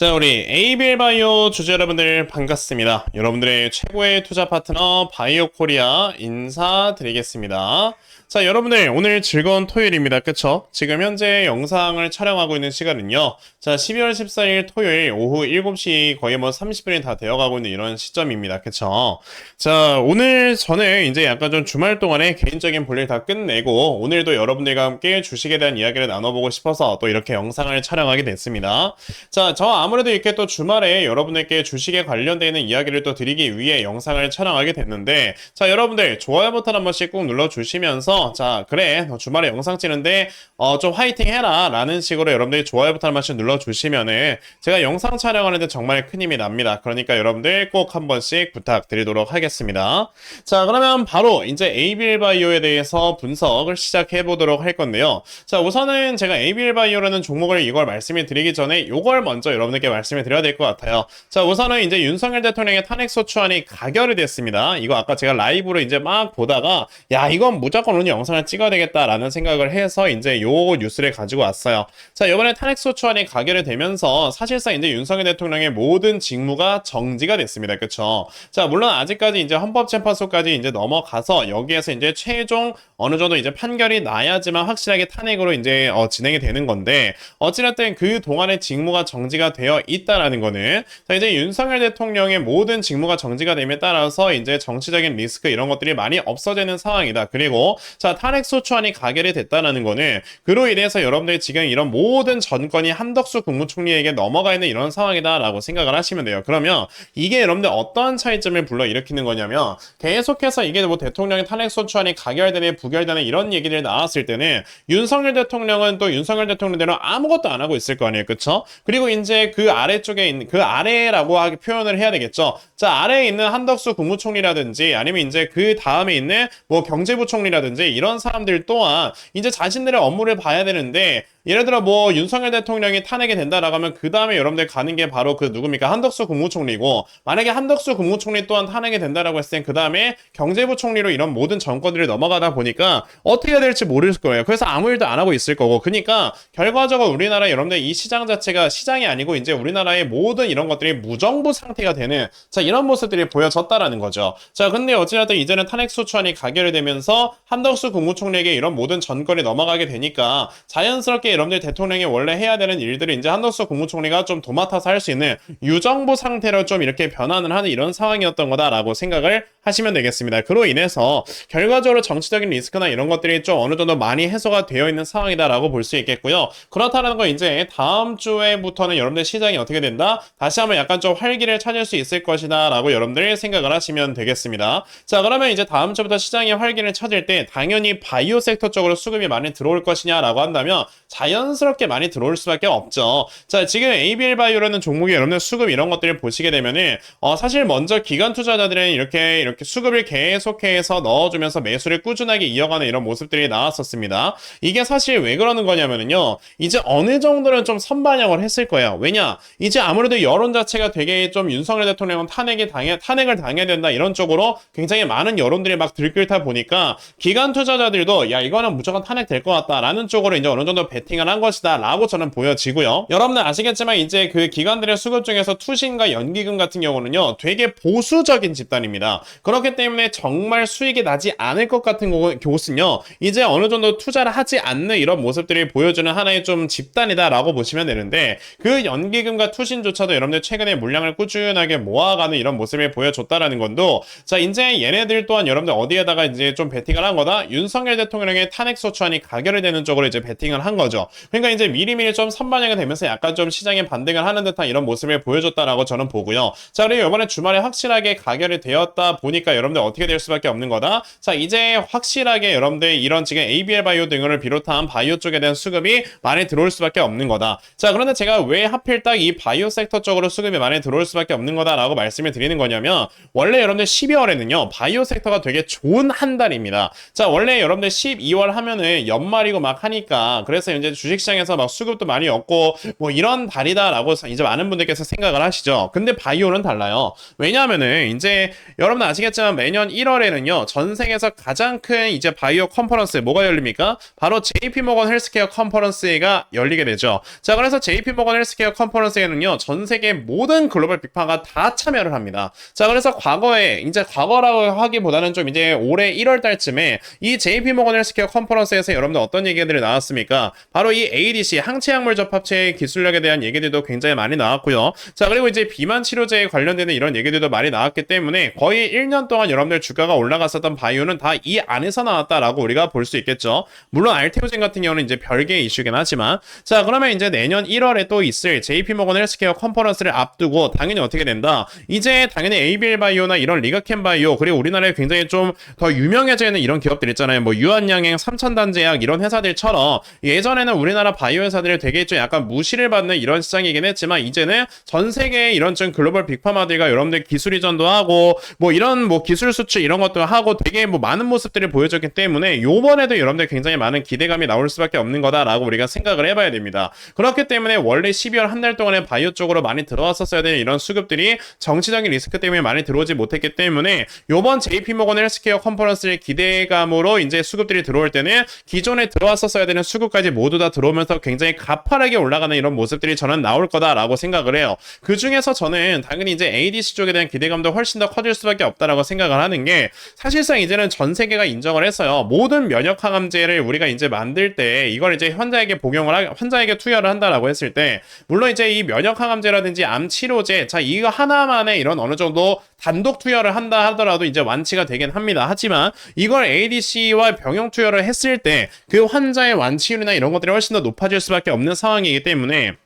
자, 우리 ABL 바이오 주주 여러분들 반갑습니다. 여러분들의 최고의 투자 파트너 바이오 코리아 인사드리겠습니다. 자, 여러분들 오늘 즐거운 토요일입니다. 그쵸? 지금 현재 영상을 촬영하고 있는 시간은요. 자, 12월 14일 토요일 오후 7시 거의 뭐 30분이 다 되어가고 있는 이런 시점입니다. 그쵸? 자, 오늘 저는 이제 약간 좀 주말 동안에 개인적인 볼일 다 끝내고 오늘도 여러분들과 함께 주식에 대한 이야기를 나눠보고 싶어서 또 이렇게 영상을 촬영하게 됐습니다. 자, 저 아무래도 이렇게 또 주말에 여러분들께 주식에 관련되어 있는 이야기를 또 드리기 위해 영상을 촬영하게 됐는데 자, 여러분들 좋아요 버튼 한 번씩 꼭 눌러주시면서 자, 그래. 너 주말에 영상 찍는데 어, 좀 화이팅 해라 라는 식으로 여러분들이 좋아요 버튼 한 번씩 눌러주시면은 제가 영상 촬영하는데 정말 큰 힘이 납니다. 그러니까 여러분들 꼭 한 번씩 부탁드리도록 하겠습니다. 자, 그러면 바로 이제 ABL 바이오에 대해서 분석을 시작해 보도록 할 건데요. 자, 우선은 제가 ABL 바이오라는 종목을 이걸 말씀을 드리기 전에 이걸 먼저 여러분들께 말씀을 드려야 될 것 같아요. 자, 우선은 이제 윤석열 대통령의 탄핵 소추안이 가결이 됐습니다. 이거 아까 제가 라이브로 이제 막 보다가 야, 이건 무조건 오늘 영상을 찍어야 되겠다라는 생각을 해서 이제 요 뉴스를 가지고 왔어요. 자, 이번에 탄핵 소추안이 가결이 되면서 사실상 이제 윤석열 대통령의 모든 직무가 정지가 됐습니다. 그쵸? 자, 물론 아직까지 이제 헌법재판소까지 이제 넘어가서 여기에서 이제 최종 어느 정도 이제 판결이 나야지만 확실하게 탄핵으로 이제 어, 진행이 되는 건데 어찌됐든 그 동안의 직무가 정지가 되어 있다라는 거는 자, 이제 윤석열 대통령의 모든 직무가 정지가 됨에 따라서 이제 정치적인 리스크 이런 것들이 많이 없어지는 상황이다. 그리고 자, 탄핵 소추안이 가결이 됐다라는 거는 그로 인해서 여러분들이 지금 이런 모든 전권이 한덕수 국무총리에게 넘어가 있는 이런 상황이다라고 생각을 하시면 돼요. 그러면 이게 여러분들 어떠한 차이점을 불러일으키는 거냐면 계속해서 이게 뭐 대통령의 탄핵 소추안이 가결되네 부결되네 이런 얘기를 나왔을 때는 윤석열 대통령은 또 윤석열 대통령대로 아무것도 안 하고 있을 거 아니에요. 그쵸? 그리고 이제 그 아래쪽에 있는 그 아래라고 하게 표현을 해야 되겠죠. 자, 아래에 있는 한덕수 국무총리라든지 아니면 이제 그 다음에 있는 뭐 경제부총리라든지 이런 사람들 또한 이제 자신들의 업무를 봐야 되는데 예를 들어 뭐 윤석열 대통령이 탄핵이 된다라고 하면 그 다음에 여러분들 가는 게 바로 그 누굽니까 한덕수 국무총리고 만약에 한덕수 국무총리 또한 탄핵이 된다라고 했을 땐 그 다음에 경제부 총리로 이런 모든 정권들이 넘어가다 보니까 어떻게 해야 될지 모를 거예요. 그래서 아무 일도 안 하고 있을 거고 그러니까 결과적으로 우리나라 여러분들 이 시장 자체가 시장이 아니고 이제 우리나라의 모든 이런 것들이 무정부 상태가 되는 자 이런 모습들이 보여졌다라는 거죠. 자 근데 어찌됐든 이제는 탄핵 소추안이 가결이 되면서 한덕 수 국무총리에게 이런 모든 전권이 넘어가게 되니까 자연스럽게 여러분들 대통령이 원래 해야 되는 일들을 이제 한덕수 국무총리가 좀 도맡아서 할 수 있는 유정부 상태로 좀 이렇게 변환을 하는 이런 상황이었던 거다라고 생각을 하시면 되겠습니다. 그로 인해서 결과적으로 정치적인 리스크나 이런 것들이 좀 어느 정도 많이 해소가 되어 있는 상황이다라고 볼 수 있겠고요. 그렇다는 거 이제 다음 주에부터는 여러분들 시장이 어떻게 된다? 다시 한번 약간 좀 활기를 찾을 수 있을 것이다라고 여러분들 생각을 하시면 되겠습니다. 자, 그러면 이제 다음 주부터 시장이 활기를 찾을 때 당연히 바이오 섹터 쪽으로 수급이 많이 들어올 것이냐라고 한다면 자연스럽게 많이 들어올 수밖에 없죠. 자, 지금 ABL 바이오라는 종목이 여러분들 수급 이런 것들을 보시게 되면은 어, 사실 먼저 기관 투자자들은 이렇게 이렇게 수급을 계속해서 넣어주면서 매수를 꾸준하게 이어가는 이런 모습들이 나왔었습니다. 이게 사실 왜 그러는 거냐면은요, 이제 어느 정도는 좀 선반영을 했을 거예요. 왜냐, 이제 아무래도 여론 자체가 되게 좀 윤석열 대통령은 탄핵에 당해 탄핵을 당해야 된다 이런 쪽으로 굉장히 많은 여론들이 막 들끓다 보니까 기관 투자자들도 야 이거는 무조건 탄핵 될 것 같다라는 쪽으로 이제 어느 정도 베팅을 한 것이다라고 저는 보여지고요. 여러분들 아시겠지만 이제 그 기관들의 수급 중에서 투신과 연기금 같은 경우는요, 되게 보수적인 집단입니다. 그렇기 때문에 정말 수익이 나지 않을 것 같은 거- 곳은요, 이제 어느 정도 투자를 하지 않는 이런 모습들을 보여주는 하나의 좀 집단이다라고 보시면 되는데, 그 연기금과 투신조차도 여러분들 최근에 물량을 꾸준하게 모아가는 이런 모습을 보여줬다라는 건도, 자, 이제 얘네들 또한 여러분들 어디에다가 이제 좀 베팅을 한 거다? 윤석열 대통령의 탄핵 소추안이 가결이 되는 쪽으로 이제 베팅을 한 거죠. 그러니까 이제 미리미리 좀 선반영이 되면서 약간 좀 시장에 반등을 하는 듯한 이런 모습을 보여줬다라고 저는 보고요. 자, 그리고 이번에 주말에 확실하게 가결이 되었다 보니까 여러분들 어떻게 될 수밖에 없는 거다? 자, 이제 확실하게 여러분들 이런 지금 ABL 바이오 등을 비롯한 바이오 쪽에 대한 수급이 많이 들어올 수밖에 없는 거다. 자, 그런데 제가 왜 하필 딱 이 바이오 섹터 쪽으로 수급이 많이 들어올 수밖에 없는 거다라고 말씀을 드리는 거냐면 원래 여러분들 12월에는요 바이오 섹터가 되게 좋은 한 달입니다. 자, 원래 여러분들 12월 하면은 연말이고 막 하니까 그래서 이제 주식시장에서 막 수급도 많이 얻고 뭐 이런 달이다라고 이제 많은 분들께서 생각을 하시죠. 근데 바이오는 달라요. 왜냐하면은 이제 여러분 아시겠지만 매년 1월에는요 전 세계에서 가장 큰 이제 바이오 컨퍼런스 뭐가 열립니까? 바로 JP 모건 헬스케어 컨퍼런스가 열리게 되죠. 자 그래서 JP 모건 헬스케어 컨퍼런스에는요 전 세계 모든 글로벌 빅파가 다 참여를 합니다. 자 그래서 과거에 이제 과거라고 하기보다는 좀 이제 올해 1월 달쯤에 이 JP 모건 헬스케어 컨퍼런스에서 여러분들 어떤 얘기들이 나왔습니까? 바로 이 ADC 항체 약물 접합체의 기술력에 대한 얘기들도 굉장히 많이 나왔고요. 자 그리고 이제 비만 치료제에 관련되는 이런 얘기들도 많이 나왔기 때문에 거의 1년 동안 여러분들 주가가 올라갔었던 바이오는 다 이 안에서 나왔다라고 우리가 볼 수 있겠죠. 물론 알테오젠 같은 경우는 이제 별개의 이슈긴 하지만 자 그러면 이제 내년 1월에 또 있을 JP 모건 헬스케어 컨퍼런스를 앞두고 당연히 어떻게 된다? 이제 당연히 ABL 바이오나 이런 리가켄 바이오 그리고 우리나라에 굉장히 좀 더 유명해져 있는 이런 기업들 있잖아요. 뭐 유한양행, 삼천단제약 이런 회사들처럼 예전에는 우리나라 바이오 회사들이 되게 좀 약간 무시를 받는 이런 시장이긴 했지만 이제는 전 세계의 이런 좀 글로벌 빅파마들과 여러분들 기술 이전도 하고 뭐 이런 뭐 기술 수출 이런 것도 하고 되게 뭐 많은 모습들을 보여줬기 때문에 요번에도 여러분들 굉장히 많은 기대감이 나올 수밖에 없는 거다라고 우리가 생각을 해봐야 됩니다. 그렇기 때문에 원래 12월 한 달 동안에 바이오 쪽으로 많이 들어왔었어야 되는 이런 수급들이 정치적인 리스크 때문에 많이 들어오지 못했기 때문에 요번 JP 모건 헬스케어 컨퍼런스의 기대감으로 이제 수급들이 들어올 때는 기존에 들어왔었어야 되는 수급까지 모두 다 들어오면서 굉장히 가파르게 올라가는 이런 모습들이 저는 나올 거다라고 생각을 해요. 그 중에서 저는 당연히 이제 ADC 쪽에 대한 기대감도 훨씬 더 커질 수밖에 없다라고 생각을 하는 게 사실상 이제는 전 세계가 인정을 했어요. 모든 면역 항암제를 우리가 이제 만들 때 이걸 이제 환자에게 복용을 하, 환자에게 투여를 한다라고 했을 때 물론 이제 이 면역 항암제라든지 암 치료제 자 이거 하나만에 이런 어느 정도 단독 투여를 한다 하더라도 이제 완치가 되긴 합니다. 하지만 이걸 ADC와 병용 투여를 했을 때 그 환자의 완치율이나 이런 것들이 훨씬 더 높아질 수밖에 없는 상황이기 때문에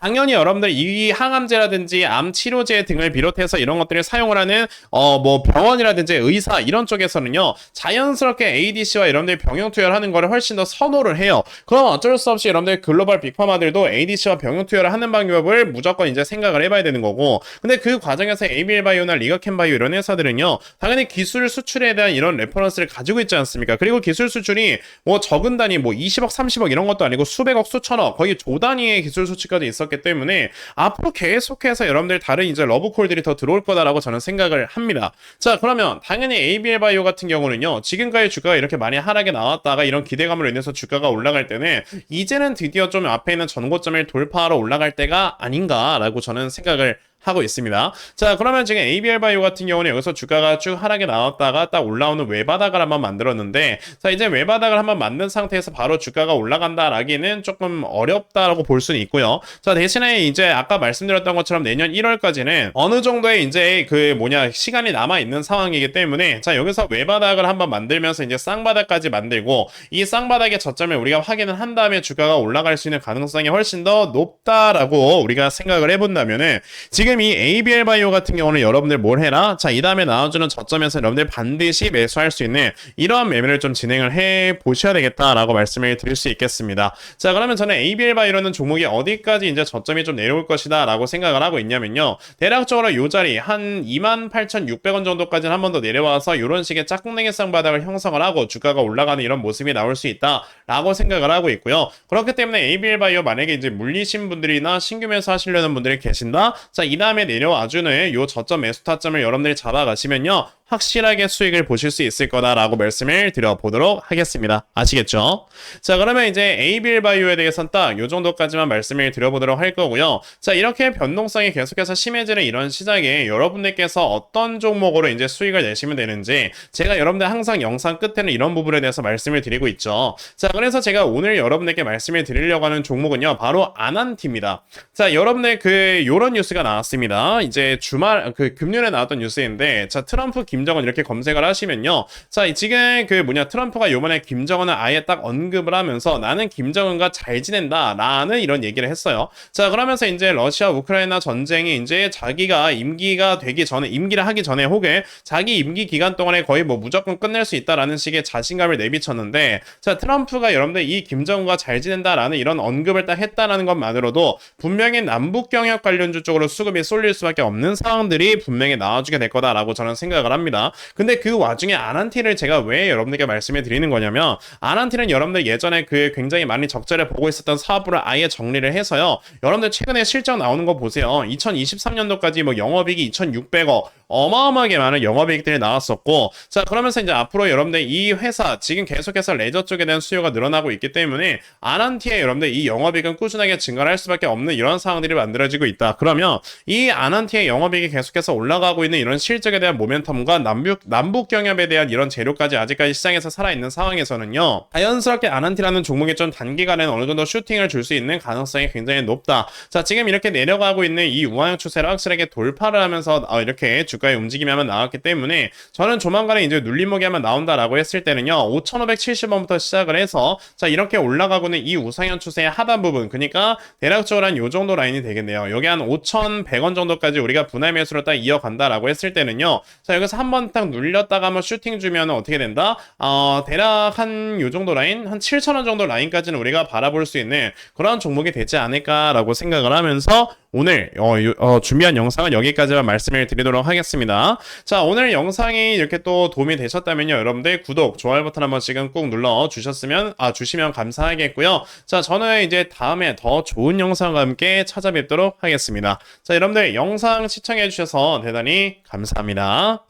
당연히 여러분들 이 항암제라든지 암 치료제 등을 비롯해서 이런 것들을 사용을 하는 어 뭐 병원이라든지 의사 이런 쪽에서는요 자연스럽게 ADC와 여러분들 병용 투여를 하는 거를 훨씬 더 선호를 해요. 그럼 어쩔 수 없이 여러분들 글로벌 빅파마들도 ADC와 병용 투여를 하는 방법을 무조건 이제 생각을 해봐야 되는 거고 근데 그 과정에서 ABL 바이오나 리가켄 바이오 이런 회사들은요 당연히 기술 수출에 대한 이런 레퍼런스를 가지고 있지 않습니까? 그리고 기술 수출이 뭐 적은 단위 뭐 20억 30억 이런 것도 아니고 수백억 수천억 거의 조 단위의 기술 수치까지 있 었기 때문에 앞으로 계속해서 여러분들 다른 이제 러브콜들이 더 들어올 거다라고 저는 생각을 합니다. 자 그러면 당연히 ABL 바이오 같은 경우는요 지금까지 주가가 이렇게 많이 하락에 나왔다가 이런 기대감으로 인해서 주가가 올라갈 때는 이제는 드디어 좀 앞에 있는 전고점을 돌파하러 올라갈 때가 아닌가라고 저는 생각을 하고 있습니다. 자, 그러면 지금 ABL 바이오 같은 경우는 여기서 주가가 쭉 하락에 나왔다가 딱 올라오는 외바닥을 한번 만들었는데, 자, 이제 외바닥을 한번 만든 상태에서 바로 주가가 올라간다라기는 조금 어렵다라고 볼 수는 있고요. 자, 대신에 이제 아까 말씀드렸던 것처럼 내년 1월까지는 어느 정도의 이제 그 뭐냐, 시간이 남아 있는 상황이기 때문에, 자, 여기서 외바닥을 한번 만들면서 이제 쌍바닥까지 만들고, 이 쌍바닥의 저점을 우리가 확인을 한 다음에 주가가 올라갈 수 있는 가능성이 훨씬 더 높다라고 우리가 생각을 해본다면은, 지금 이 ABL 바이오 같은 경우는 여러분들 뭘 해라? 자, 이 다음에 나와주는 저점에서 여러분들 반드시 매수할 수 있는 이러한 매매를 좀 진행을 해 보셔야 되겠다라고 말씀을 드릴 수 있겠습니다. 자, 그러면 저는 ABL 바이오는 종목이 어디까지 이제 저점이 좀 내려올 것이다라고 생각을 하고 있냐면요. 대략적으로 요 자리 한 28,600원 정도까지는 한 번 더 내려와서 이런 식의 짝꿍냉이 쌍바닥을 형성을 하고 주가가 올라가는 이런 모습이 나올 수 있다라고 생각을 하고 있고요. 그렇기 때문에 ABL 바이오 만약에 이제 물리신 분들이나 신규 매수 하시려는 분들이 계신다. 자, 이 다음에 내려와 주는 요 저점 매수 타점을 여러분들이 잡아가시면요. 확실하게 수익을 보실 수 있을 거다라고 말씀을 드려보도록 하겠습니다. 아시겠죠? 자, 그러면 이제 ABL 바이오에 대해서는 딱 요 정도까지만 말씀을 드려보도록 할 거고요. 자, 이렇게 변동성이 계속해서 심해지는 이런 시장에 여러분들께서 어떤 종목으로 이제 수익을 내시면 되는지 제가 여러분들 항상 영상 끝에는 이런 부분에 대해서 말씀을 드리고 있죠. 자, 그래서 제가 오늘 여러분들께 말씀을 드리려고 하는 종목은요. 바로 아난티입니다. 자, 여러분들 그 요런 뉴스가 나왔습니다. 이제 주말 그 금요일에 나왔던 뉴스인데 자, 트럼프 김 정은 이렇게 검색을 하시면요. 자, 지금 그 뭐냐 트럼프가 요번에 김정은을 아예 딱 언급을 하면서 나는 김정은과 잘 지낸다라는 이런 얘기를 했어요. 자, 그러면서 이제 러시아 우크라이나 전쟁이 이제 자기가 임기가 되기 전에 임기를 하기 전에 혹은 자기 임기 기간 동안에 거의 뭐 무조건 끝낼 수 있다라는 식의 자신감을 내비쳤는데 자, 트럼프가 여러분들 이 김정은과 잘 지낸다라는 이런 언급을 딱 했다라는 것만으로도 분명히 남북 경협 관련주 쪽으로 수급이 쏠릴 수밖에 없는 상황들이 분명히 나와주게 될 거다라고 저는 생각을 합니다. 합니다. 근데 그 와중에 아난티를 제가 왜 여러분들께 말씀해 드리는 거냐면 아난티는 여러분들 예전에 그 굉장히 많이 적자를 보고 있었던 사업부를 아예 정리를 해서요. 여러분들 최근에 실적 나오는 거 보세요. 2023년도까지 뭐 영업이익이 2,600억 어마어마하게 많은 영업이익들이 나왔었고 자 그러면서 이제 앞으로 여러분들 이 회사 지금 계속해서 레저 쪽에 대한 수요가 늘어나고 있기 때문에 아난티에 여러분들 이 영업이익은 꾸준하게 증가할 를 수밖에 없는 이런 상황들이 만들어지고 있다. 그러면 이 아난티의 영업이익이 계속해서 올라가고 있는 이런 실적에 대한 모멘텀과 남북 남북 경협에 대한 이런 재료까지 아직까지 시장에서 살아 있는 상황에서는요. 자연스럽게 아난티라는 종목이 좀 단기간에는 어느 정도 슈팅을 줄 수 있는 가능성이 굉장히 높다. 자 지금 이렇게 내려가고 있는 이 우하형 추세를 확실하게 돌파를 하면서 어, 이렇게 주 가의 움직임이 한번 나왔기 때문에 저는 조만간에 이제 눌림목이 한번 나온다라고 했을 때는요 5,570원부터 시작을 해서 자 이렇게 올라가고는 이 우상향 추세의 하단 부분 그러니까 대략적으로 한 요 정도 라인이 되겠네요. 여기 한 5,100원 정도까지 우리가 분할 매수로 딱 이어간다라고 했을 때는요 자 여기서 한 번 딱 눌렸다가 한번 슈팅 주면 어떻게 된다? 어 대략 한 요 정도 라인 한 7,000원 정도 라인까지는 우리가 바라볼 수 있는 그런 종목이 되지 않을까라고 생각을 하면서 오늘 어, 요- 어, 준비한 영상은 여기까지만 말씀을 드리도록 하겠습니다. 자, 오늘 영상이 이렇게 또 도움이 되셨다면요. 여러분들 구독, 좋아요 버튼 한번 지금 꾹 눌러 주셨으면 아 주시면 감사하겠고요. 자, 저는 이제 다음에 더 좋은 영상과 함께 찾아뵙도록 하겠습니다. 자, 여러분들 영상 시청해 주셔서 대단히 감사합니다.